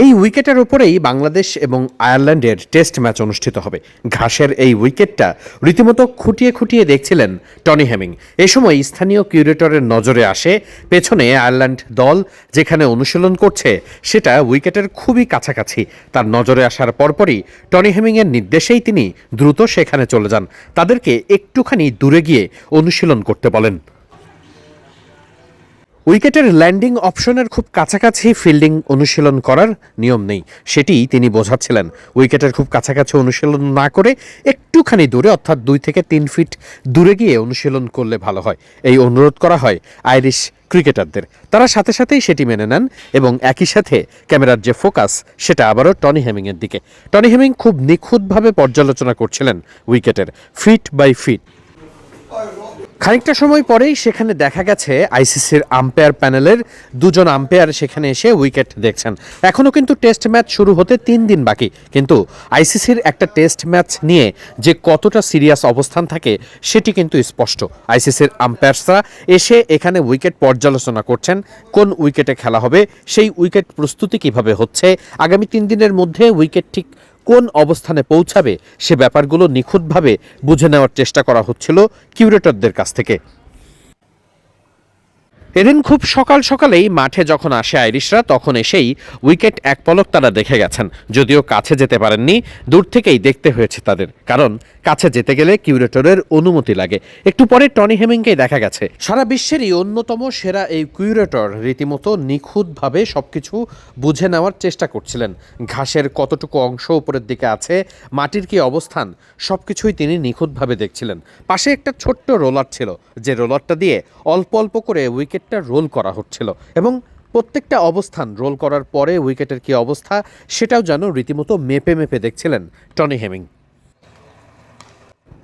এই উইকেটের উপরেই বাংলাদেশ এবং আয়ারল্যান্ডের টেস্ট ম্যাচ অনুষ্ঠিত হবে। ঘাসের এই উইকেটটা রীতিমতো খুঁটিয়ে খুঁটিয়ে দেখছিলেন টনি হ্যামিং এ সময় স্থানীয় কিউরেটরের নজরে আসে পেছনে আয়ারল্যান্ড দল যেখানে অনুশীলন করছে, সেটা উইকেটের খুবই কাছাকাছি। তার নজরে আসার পরপরই টনি হ্যামিংয়ের নির্দেশেই তিনি দ্রুত সেখানে চলে যান। তাদেরকে একটুখানি দূরে গিয়ে অনুশীলন করতে বলেন। উইকেটের ল্যান্ডিং অপশনের খুব কাছাকাছি ফিল্ডিং অনুশীলন করার নিয়ম নেই। সেটি তিনি বোঝাচ্ছিলেন। উইকেটের খুব কাছাকাছি অনুশীলন না করে একটুখানি দূরে, অর্থাৎ দুই থেকে তিন ফিট দূরে গিয়ে অনুশীলন করলে ভালো হয়। এই অনুরোধ করা হয় আইরিশ ক্রিকেটারদের। তারা সাথে সাথেই সেটি মেনে নেন এবং একই সাথে ক্যামেরার যে ফোকাস, সেটা আবারও টনি হ্যামিংয়ের দিকে। টনি হ্যামিং খুব নিখুঁতভাবে পর্যালোচনা করছিলেন উইকেটের, ফিট বাই ফিট। খানিকটা সময় পরেই সেখানে দেখা গেছে আইসিসির আম্পায়ার প্যানেলের দুজন আম্পায়ার সেখানে এসে উইকেট দেখছেন। এখনও কিন্তু টেস্ট ম্যাচ শুরু হতে তিন দিন বাকি। কিন্তু আইসিসির একটা টেস্ট ম্যাচ নিয়ে যে কতটা সিরিয়াস অবস্থান থাকে, সেটি কিন্তু স্পষ্ট। আইসিসির আম্পায়ার্সরা এসে এখানে উইকেট পর্যালোচনা করছেন, কোন উইকেটে খেলা হবে, সেই উইকেট প্রস্তুতি কীভাবে হচ্ছে, আগামী তিন দিনের মধ্যে উইকেট ঠিক কোন অবস্থানে পৌঁছাবে সে ব্যাপারগুলো নিখুঁতভাবে বুঝে নেওয়ার চেষ্টা করা হচ্ছিল কিউরেটরদের কাছ থেকে। এদিন খুব সকাল সকালেই মাঠে যখন আসে আইরিশরা, তখন এসেই উইকেট এক পলক তারা দেখে গেছেন। যদিও কাছে যেতে পারেননি, দূর থেকেই দেখতে হয়েছে তাদের। কারণ, কাছে যেতে গেলে কিউরেটরের অনুমতি লাগে। একটু পরে টনি হেমিংকে দেখা গেছে। সারা বিশ্বেরই অন্যতম সেরা এই কিউরেটর রীতিমতো নিখুঁতভাবে সবকিছু বুঝে নেওয়ার চেষ্টা করছিলেন। ঘাসের কতটুকু অংশ উপরের দিকে আছে, মাটির কি অবস্থান সব কিছুই তিনি নিখুঁতভাবে দেখছিলেন। পাশে একটা ছোট্ট রোলার ছিল, যে রোলারটা দিয়ে অল্প অল্প করে উইকেটটা রোল করা হচ্ছিল এবং প্রত্যেকটা অবস্থান রোল করার পরে উইকেটের কী অবস্থা সেটাও যেন রীতিমতো মেপে মেপে দেখছিলেন টনি হেমিং।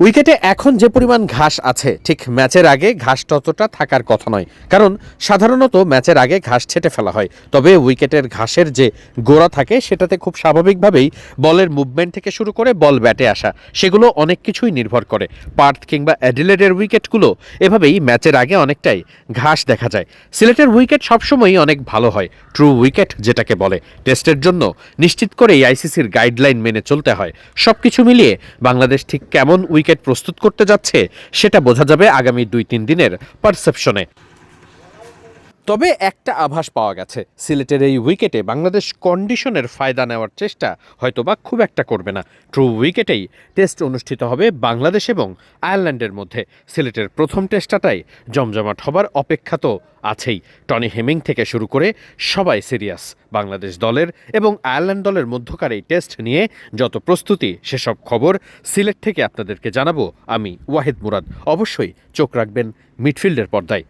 উইকেটে এখন যে পরিমাণ ঘাস আছে, ঠিক ম্যাচের আগে ঘাস ততটা থাকার কথা নয়। কারণ সাধারণত ম্যাচের আগে ঘাস ছেটে ফেলা হয়। তবে উইকেটের ঘাসের যে গোড়া থাকে, সেটাতে খুব স্বাভাবিকভাবেই বলের মুভমেন্ট থেকে শুরু করে বল ব্যাটে আসা, সেগুলো অনেক কিছুই নির্ভর করে। পার্থ কিংবা অ্যাডিলেডের উইকেটগুলো এভাবেই ম্যাচের আগে অনেকটাই ঘাস দেখা যায়। সিলেটের উইকেট সবসময়ই অনেক ভালো হয় ট্রু উইকেট যেটাকে বলে। টেস্টের জন্য নিশ্চিত করেই আইসিসির গাইডলাইন মেনে চলতে হয়। সব কিছু মিলিয়ে বাংলাদেশ ঠিক কেমন উইকেট প্রস্তুত করতে যাচ্ছে সেটা বোঝা যাবে আগামী দুই তিন দিনের পারসেপশনে। তবে একটা আভাস পাওয়া গেছে। সিলেটের এই উইকেটে বাংলাদেশ কন্ডিশনের ফায়দা নেওয়ার চেষ্টা হয়তোবা খুব একটা করবে না। ট্রু উইকেটেই টেস্ট অনুষ্ঠিত হবে বাংলাদেশ এবং আয়ারল্যান্ডের মধ্যে। সিলেটের প্রথম টেস্টটাই জমজমাট হবার অপেক্ষা তো আছেই। টনি হেমিং থেকে শুরু করে সবাই সিরিয়াস। বাংলাদেশ দলের এবং আয়ারল্যান্ড দলের মধ্যকার এই টেস্ট নিয়ে যত প্রস্তুতি, সেসব খবর সিলেট থেকে আপনাদেরকে জানাব আমি, ওয়াহিদ মুরাদ। অবশ্যই চোখ রাখবেন মিডফিল্ডের পর্দায়।